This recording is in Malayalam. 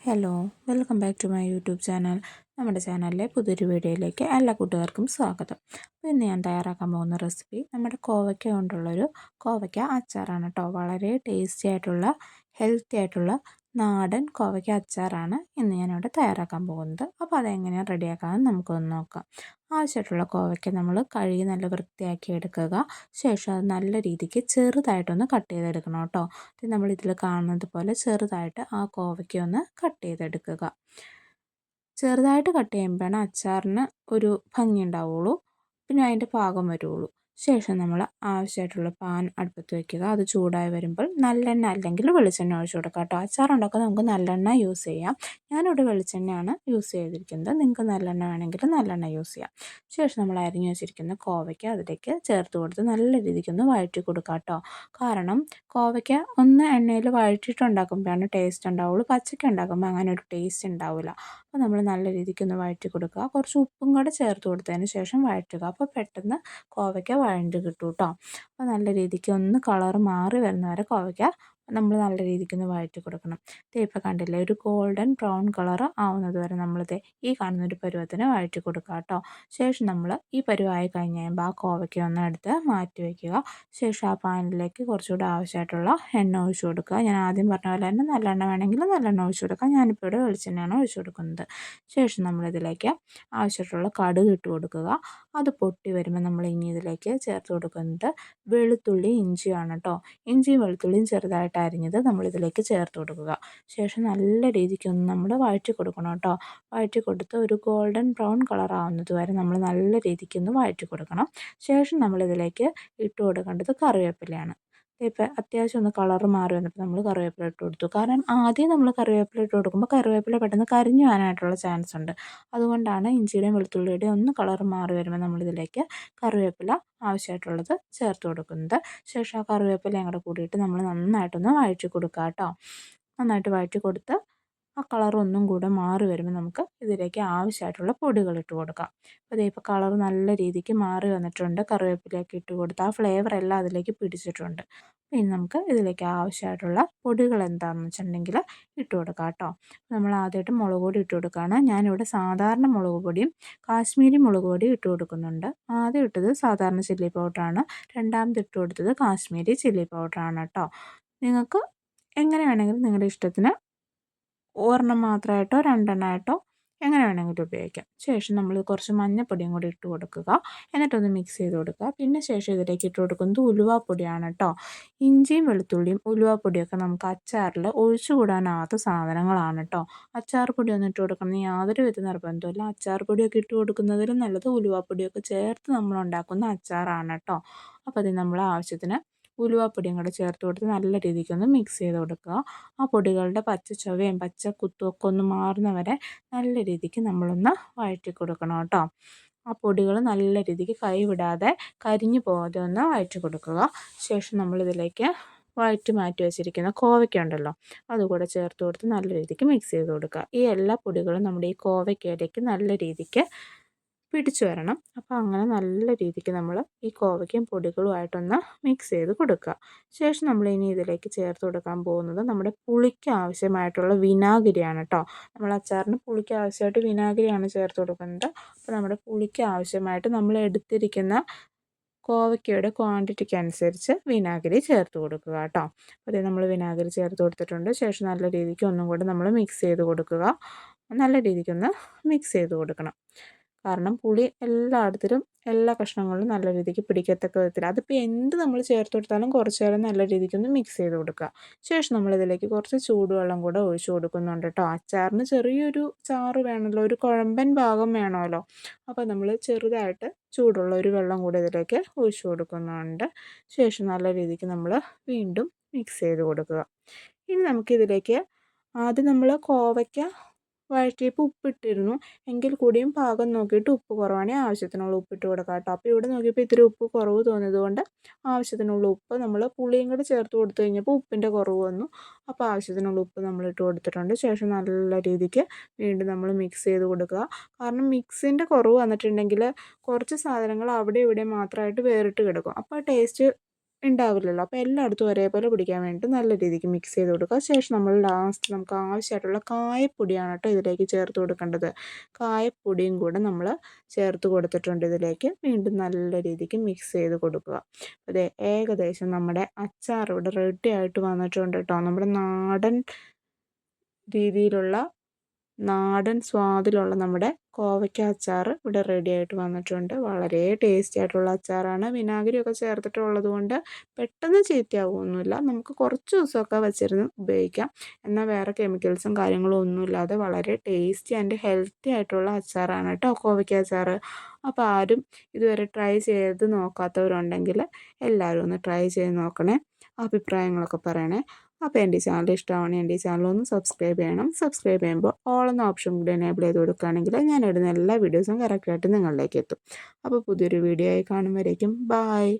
Hello welcome back to my YouTube channel നമ്മുടെ ചാനലിലെ പുതിയൊരു വീഡിയോയിലേക്ക് എല്ലാ കൂട്ടുകാർക്കും സ്വാഗതം. അപ്പോൾ ഇന്ന് ഞാൻ തയ്യാറാക്കാൻ പോകുന്ന റെസിപ്പി നമ്മുടെ കോവയ്ക്ക കൊണ്ടുള്ളൊരു കോവയ്ക്ക അച്ചാറാണ് കേട്ടോ. വളരെ ടേസ്റ്റി ആയിട്ടുള്ള ഹെൽത്തി ആയിട്ടുള്ള നാടൻ കോവയ്ക്ക അച്ചാറാണ് ഇന്ന് ഞാനിവിടെ തയ്യാറാക്കാൻ പോകുന്നത്. അപ്പോൾ അതെങ്ങനെയാണ് റെഡിയാക്കാമെന്ന് നമുക്കൊന്ന് നോക്കാം. ആവശ്യമായിട്ടുള്ള കോവയ്ക്ക നമ്മൾ കഴുകി നല്ല വൃത്തിയാക്കി എടുക്കുക. ശേഷം അത് നല്ല രീതിക്ക് ചെറുതായിട്ടൊന്ന് കട്ട് ചെയ്തെടുക്കണം കേട്ടോ. നമ്മൾ നമ്മളിതിൽ കാണുന്നത് പോലെ ചെറുതായിട്ട് ആ കോവയ്ക്ക ഒന്ന് കട്ട് ചെയ്തെടുക്കുക. ചെറുതായിട്ട് കട്ട് ചെയ്യുമ്പോഴാണ് അച്ചാറിന് ഒരു ഭംഗി ഉണ്ടാവുള്ളൂ. പിന്നെ അതിന്റെ പാകം വരുള്ളൂ. ശേഷം നമ്മൾ ആവശ്യമായിട്ടുള്ള പാൻ അടുപ്പത്ത് വയ്ക്കുക അത് ചൂടായി വരുമ്പോൾ നല്ലെണ്ണ അല്ലെങ്കിൽ വെളിച്ചെണ്ണ ഒഴിച്ചു കൊടുക്കുക കേട്ടോ. അച്ചാറുണ്ടാക്കാൻ നമുക്ക് നല്ലെണ്ണ യൂസ് ചെയ്യാം. ഞാനിവിടെ വെളിച്ചെണ്ണയാണ് യൂസ് ചെയ്തിരിക്കുന്നത്. നിങ്ങൾക്ക് നല്ലെണ്ണ വേണമെങ്കിൽ നല്ലെണ്ണ യൂസ് ചെയ്യാം. ശേഷം നമ്മൾ അരിഞ്ഞു വെച്ചിരിക്കുന്ന കോവയ്ക്ക അതിലേക്ക് ചേർത്ത് കൊടുത്ത് നല്ല രീതിക്ക് ഒന്ന് വഴറ്റി കൊടുക്കുക കേട്ടോ. കാരണം കോവയ്ക്ക ഒന്ന് എണ്ണയിൽ വഴറ്റിയിട്ട് ഉണ്ടാക്കുമ്പോഴാണ് ടേസ്റ്റ് ഉണ്ടാവുള്ളൂ. പച്ചയ്ക്ക് ഉണ്ടാക്കുമ്പോൾ അങ്ങനെ ഒരു ടേസ്റ്റ് ഉണ്ടാവില്ല. അപ്പോൾ നമ്മൾ നല്ല രീതിക്ക് ഒന്ന് വഴറ്റി കൊടുക്കുക. കുറച്ച് ഉപ്പും കൂടെ ചേർത്ത് കൊടുത്തതിന് ശേഷം വഴറ്റുക. അപ്പോൾ പെട്ടെന്ന് കോവയ്ക്ക വഴണ്ട് കിട്ടും കേട്ടോ അപ്പോൾ നല്ല രീതിക്ക് ഒന്ന് കളർ മാറി വരുന്ന വരെ കോവയ്ക്ക. നമ്മൾ നല്ല രീതിക്ക് ഒന്ന് വഴറ്റി കൊടുക്കണം. ദേ ഇപ്പോൾ കണ്ടില്ലേ ഒരു ഗോൾഡൻ ബ്രൗൺ കളർ ആവുന്നത് വരെ നമ്മൾ ദേ ഈ കാണുന്ന ഒരു പരുവത്തിന് വഴറ്റി കൊടുക്കുക കേട്ടോ ശേഷം നമ്മൾ ഈ പരുവായി കഴിഞ്ഞ് കഴിയുമ്പോൾ ആ കോവയ്ക്ക ഒന്ന് എടുത്ത് മാറ്റി വയ്ക്കുക ശേഷം ആ പാനിലേക്ക് കുറച്ചുകൂടെ ആവശ്യമായിട്ടുള്ള എണ്ണ ഒഴിച്ചു കൊടുക്കുക. ഞാൻ ആദ്യം പറഞ്ഞ പോലെ തന്നെ നല്ലെണ്ണ വേണമെങ്കിൽ നല്ലെണ്ണ ഒഴിച്ചു കൊടുക്കുക ഞാനിപ്പോൾ ഇവിടെ വെളിച്ചെണ്ണയാണ് ഒഴിച്ചു കൊടുക്കുന്നത്. ശേഷം നമ്മളിതിലേക്ക് ആവശ്യമായിട്ടുള്ള കടുക് ഇട്ട് കൊടുക്കുക. അത് പൊട്ടി വരുമ്പോൾ നമ്മൾ ഇനി ഇതിലേക്ക് ചേർത്ത് കൊടുക്കുന്നത് വെളുത്തുള്ളി ഇഞ്ചിയാണ് കേട്ടോ ഇഞ്ചിയും വെളുത്തുള്ളിയും ചെറുതായിട്ട് അരിഞ്ഞത് നമ്മളിതിലേക്ക് ചേർത്ത് കൊടുക്കുക. ശേഷം നല്ല രീതിക്കൊന്ന് നമ്മൾ വഴറ്റി കൊടുക്കണം കേട്ടോ വഴറ്റി കൊടുത്ത് ഒരു ഗോൾഡൻ ബ്രൗൺ കളർ ആവുന്നത് വരെ നമ്മൾ നല്ല രീതിക്കൊന്ന് വഴറ്റി കൊടുക്കണം. ശേഷം നമ്മളിതിലേക്ക് ഇട്ട് കൊടുക്കേണ്ടത് കറിവേപ്പിലയാണ്. ഇപ്പം അത്യാവശ്യം ഒന്ന് കളർ മാറി വന്നപ്പോൾ നമ്മൾ കറിവേപ്പില ഇട്ട് കൊടുത്തു. കാരണം ആദ്യം നമ്മൾ കറിവേപ്പില ഇട്ട് കൊടുക്കുമ്പോൾ കറിവേപ്പില പെട്ടെന്ന് കരിഞ്ഞു പോകാനായിട്ടുള്ള ചാൻസ് ഉണ്ട്. അതുകൊണ്ടാണ് ഇഞ്ചിയുടെയും വെളുത്തുള്ളിയുടെയും ഒന്ന് കളർ മാറി വരുമ്പോൾ നമ്മളിതിലേക്ക് കറിവേപ്പില ആവശ്യമായിട്ടുള്ളത് ചേർത്ത് കൊടുക്കുന്നത്. ശേഷം ആ കറിവേപ്പിലയും കൂടെ കൂടിയിട്ട് നമ്മൾ നന്നായിട്ടൊന്ന് വഴറ്റി കൊടുക്കുക കേട്ടോ നന്നായിട്ട് വഴറ്റി കൊടുത്ത് ആ കളർ ഒന്നും കൂടെ മാറി വരുമ്പോൾ നമുക്ക് ഇതിലേക്ക് ആവശ്യമായിട്ടുള്ള പൊടികൾ ഇട്ട് കൊടുക്കാം. അപ്പോൾ ഇതേ ഇപ്പോൾ കളർ നല്ല രീതിക്ക് മാറി വന്നിട്ടുണ്ട്. കറിവേപ്പിലേക്ക് ഇട്ട് കൊടുത്ത് ആ ഫ്ലേവർ എല്ലാം അതിലേക്ക് പിടിച്ചിട്ടുണ്ട്. ഇനി നമുക്ക് ഇതിലേക്ക് ആവശ്യമായിട്ടുള്ള പൊടികൾ എന്താണെന്ന് വെച്ചിട്ടുണ്ടെങ്കിൽ ഇട്ട് കൊടുക്കാം കേട്ടോ. നമ്മൾ ആദ്യമായിട്ട് മുളക് പൊടി ഇട്ട് കൊടുക്കുകയാണ്. ഞാനിവിടെ സാധാരണ മുളക് പൊടിയും കാശ്മീരി മുളക് പൊടിയും ഇട്ട് കൊടുക്കുന്നുണ്ട്. ആദ്യം ഇട്ടത് സാധാരണ ചില്ലി പൗഡറാണ്. രണ്ടാമത് ഇട്ട് കൊടുത്തത് കാശ്മീരി ചില്ലി പൗഡറാണ് കേട്ടോ. നിങ്ങൾക്ക് എങ്ങനെ വേണമെങ്കിലും നിങ്ങളുടെ ഇഷ്ടത്തിന് ഒരെണ്ണം മാത്രമായിട്ടോ രണ്ടെണ്ണമായിട്ടോ എങ്ങനെ വേണമെങ്കിലും ഉപയോഗിക്കാം. ശേഷം നമ്മൾ കുറച്ച് മഞ്ഞൾപ്പൊടിയും കൂടി ഇട്ട് കൊടുക്കുക. എന്നിട്ടൊന്ന് മിക്സ് ചെയ്ത് കൊടുക്കുക. പിന്നെ ശേഷം ഇതിലേക്ക് ഇട്ട് കൊടുക്കുന്നത് ഉലുവാപ്പൊടിയാണ് കേട്ടോ ഇഞ്ചിയും വെളുത്തുള്ളിയും ഉലുവാപ്പൊടിയൊക്കെ നമുക്ക് അച്ചാറിൽ ഒഴിച്ചുകൂടാനാവാത്ത സാധനങ്ങളാണ് കേട്ടോ അച്ചാർ പൊടി ഒന്നും ഇട്ട് കൊടുക്കണം. യാതൊരു വിധ നിർബന്ധമില്ല അച്ചാർ പൊടിയൊക്കെ ഇട്ട് കൊടുക്കുന്നതിലും നല്ലത് ഉലുവാപ്പൊടിയൊക്കെ ചേർത്ത് നമ്മൾ ഉണ്ടാക്കുന്ന അച്ചാറാണ് കേട്ടോ അപ്പോൾ അത് നമ്മൾ ആവശ്യത്തിന് ഉലുവാപ്പൊടിയും കൂടെ ചേർത്ത് കൊടുത്ത് നല്ല രീതിക്കൊന്ന് മിക്സ് ചെയ്ത് കൊടുക്കുക. ആ പൊടികളുടെ പച്ച ചൊവയും പച്ച കുത്തുമൊക്കെ ഒന്ന് മാറുന്നവരെ നല്ല രീതിക്ക് നമ്മളൊന്ന് വഴറ്റി കൊടുക്കണം കേട്ടോ. ആ പൊടികൾ നല്ല രീതിക്ക് കൈവിടാതെ കരിഞ്ഞു പോകാതെ ഒന്ന് വഴറ്റി കൊടുക്കുക. ശേഷം നമ്മളിതിലേക്ക് വഴറ്റി മാറ്റി വെച്ചിരിക്കുന്ന കോവയ്ക്ക ഉണ്ടല്ലോ അതുകൂടെ ചേർത്ത് കൊടുത്ത് നല്ല രീതിക്ക് മിക്സ് ചെയ്ത് കൊടുക്കുക. ഈ എല്ലാ പൊടികളും നമ്മുടെ ഈ കോവയ്ക്കയിലേക്ക് നല്ല രീതിക്ക് പിടിച്ചു വരണം. അപ്പോൾ അങ്ങനെ നല്ല രീതിക്ക് നമ്മൾ ഈ കോവയ്ക്കും പൊടികളുമായിട്ടൊന്ന് മിക്സ് ചെയ്ത് കൊടുക്കുക. ശേഷം നമ്മൾ ഇനി ഇതിലേക്ക് ചേർത്ത് കൊടുക്കാൻ പോകുന്നത് നമ്മുടെ പുളിക്ക് ആവശ്യമായിട്ടുള്ള വിനാഗിരിയാണ് കേട്ടോ നമ്മൾ അച്ചാറിന് പുളിക്ക് ആവശ്യമായിട്ട് വിനാഗിരിയാണ് ചേർത്ത് കൊടുക്കുന്നത്. അപ്പോൾ നമ്മുടെ പുളിക്ക് ആവശ്യമായിട്ട് നമ്മൾ എടുത്തിരിക്കുന്ന കോവയ്ക്കയുടെ ക്വാണ്ടിറ്റിക്ക് അനുസരിച്ച് വിനാഗിരി ചേർത്ത് കൊടുക്കുക കേട്ടോ അപ്പോൾ നമ്മൾ വിനാഗിരി ചേർത്ത് കൊടുത്തിട്ടുണ്ട്. ശേഷം നല്ല രീതിക്ക് ഒന്നും കൂടെ നമ്മൾ മിക്സ് ചെയ്ത് കൊടുക്കുക. നല്ല രീതിക്കൊന്ന് മിക്സ് ചെയ്ത് കൊടുക്കണം. കാരണം പുളി എല്ലായിടത്തിലും എല്ലാ കഷ്ണങ്ങളിലും നല്ല രീതിക്ക് പിടിക്കത്തക്ക വിധത്തിൽ അതിപ്പോൾ എന്ത് നമ്മൾ ചേർത്ത് കൊടുത്താലും കുറച്ച് നേരം നല്ല രീതിക്ക് ഒന്ന് മിക്സ് ചെയ്ത് കൊടുക്കുക. ശേഷം നമ്മളിതിലേക്ക് കുറച്ച് ചൂടുവെള്ളം കൂടെ ഒഴിച്ച് കൊടുക്കുന്നുണ്ട് കേട്ടോ അച്ചാറിന് ചെറിയൊരു ചാറ് വേണമല്ലോ ഒരു കുഴമ്പൻ ഭാഗം വേണമല്ലോ. അപ്പോൾ നമ്മൾ ചെറുതായിട്ട് ചൂടുള്ള ഒരു വെള്ളം കൂടെ ഇതിലേക്ക് ഒഴിച്ചു കൊടുക്കുന്നുണ്ട്. ശേഷം നല്ല രീതിക്ക് നമ്മൾ വീണ്ടും മിക്സ് ചെയ്ത് കൊടുക്കുക. ഇനി നമുക്കിതിലേക്ക് ആദ്യം നമ്മൾ കോവയ്ക്ക വഴറ്റിയപ്പോൾ ഉപ്പിട്ടിരുന്നു. എങ്കിൽ കൂടിയും പാകം നോക്കിയിട്ട് ഉപ്പ് കുറവാണെങ്കിൽ ആവശ്യത്തിനുള്ള ഉപ്പിട്ട് കൊടുക്കാം കേട്ടോ. അപ്പോൾ ഇവിടെ നോക്കിയപ്പോൾ ഇത്തിരി ഉപ്പ് കുറവ് തോന്നിയത് കൊണ്ട് ആവശ്യത്തിനുള്ള ഉപ്പ് നമ്മൾ പുളിയും കൂടെ ചേർത്ത് കൊടുത്തു കഴിഞ്ഞപ്പോൾ ഉപ്പിന്റെ കുറവ് വന്നു. അപ്പോൾ ആവശ്യത്തിനുള്ള ഉപ്പ് നമ്മൾ ഇട്ട് കൊടുത്തിട്ടുണ്ട്. ശേഷം നല്ല രീതിക്ക് വീണ്ടും നമ്മൾ മിക്സ് ചെയ്ത് കൊടുക്കുക. കാരണം മിക്സിന്റെ കുറവ് വന്നിട്ടുണ്ടെങ്കിൽ കുറച്ച് സാധനങ്ങൾ അവിടെ ഇവിടെ മാത്രമായിട്ട് വേറിട്ട് കിടക്കും. അപ്പോൾ ടേസ്റ്റ് ഉണ്ടാവില്ലല്ലോ. അപ്പോൾ എല്ലായിടത്തും ഒരേപോലെ പിടിക്കാൻ വേണ്ടിയിട്ട് നല്ല രീതിക്ക് മിക്സ് ചെയ്ത് കൊടുക്കുക. ശേഷം നമ്മൾ ലാസ്റ്റ് നമുക്ക് ആവശ്യമായിട്ടുള്ള കായപ്പൊടിയാണ് കേട്ടോ ഇതിലേക്ക് ചേർത്ത് കൊടുക്കേണ്ടത്. കായപ്പൊടിയും കൂടെ നമ്മൾ ചേർത്ത് കൊടുത്തിട്ടുണ്ട് ഇതിലേക്ക്. വീണ്ടും നല്ല രീതിക്ക് മിക്സ് ചെയ്ത് കൊടുക്കുക. അതെ ഏകദേശം നമ്മുടെ അച്ചാർ ഇവിടെ റെഡി ആയിട്ട് വന്നിട്ടുണ്ട് കേട്ടോ. നമ്മുടെ നാടൻ രീതിയിലുള്ള നാടൻ സ്വാദിലുള്ള നമ്മുടെ കോവയ്ക്ക അച്ചാർ ഇവിടെ റെഡി ആയിട്ട് വന്നിട്ടുണ്ട്. വളരെ ടേസ്റ്റി ആയിട്ടുള്ള അച്ചാറാണ്. വിനാഗിരിയൊക്കെ ചേർത്തിട്ടുള്ളത് കൊണ്ട് പെട്ടെന്ന് ചീത്തയാവുമൊന്നുമില്ല നമുക്ക് കുറച്ച് ദിവസമൊക്കെ വെച്ചിരുന്ന് ഉപയോഗിക്കാം. എന്നാൽ വേറെ കെമിക്കൽസും കാര്യങ്ങളും ഒന്നുമില്ലാതെ വളരെ ടേസ്റ്റി ആൻഡ് ഹെൽത്തി ആയിട്ടുള്ള അച്ചാറാണ് കേട്ടോ കോവയ്ക്ക അച്ചാർ. അപ്പോൾ ആരും ഇതുവരെ ട്രൈ ചെയ്ത് നോക്കാത്തവരുണ്ടെങ്കിൽ എല്ലാവരും ഒന്ന് ട്രൈ ചെയ്ത് നോക്കണേ. അഭിപ്രായങ്ങളൊക്കെ പറയണേ. അപ്പോൾ എന്റെ ചാനൽ ഇഷ്ടമാണെങ്കിൽ എന്റെ ചാനൽ ഒന്ന് സബ്സ്ക്രൈബ് ചെയ്യണം. സബ്സ്ക്രൈബ് ചെയ്യുമ്പോൾ ഓൾ എന്ന ഓപ്ഷൻ കൂടി എനേബിൾ ചെയ്ത് കൊടുക്കുകയാണെങ്കിൽ ഞാൻ ഇടുന്ന എല്ലാ വീഡിയോസും കറക്റ്റായിട്ട് നിങ്ങളിലേക്ക് എത്തും. അപ്പോൾ പുതിയൊരു വീഡിയോ ആയി കാണുമ്പോഴേക്കും ബായ്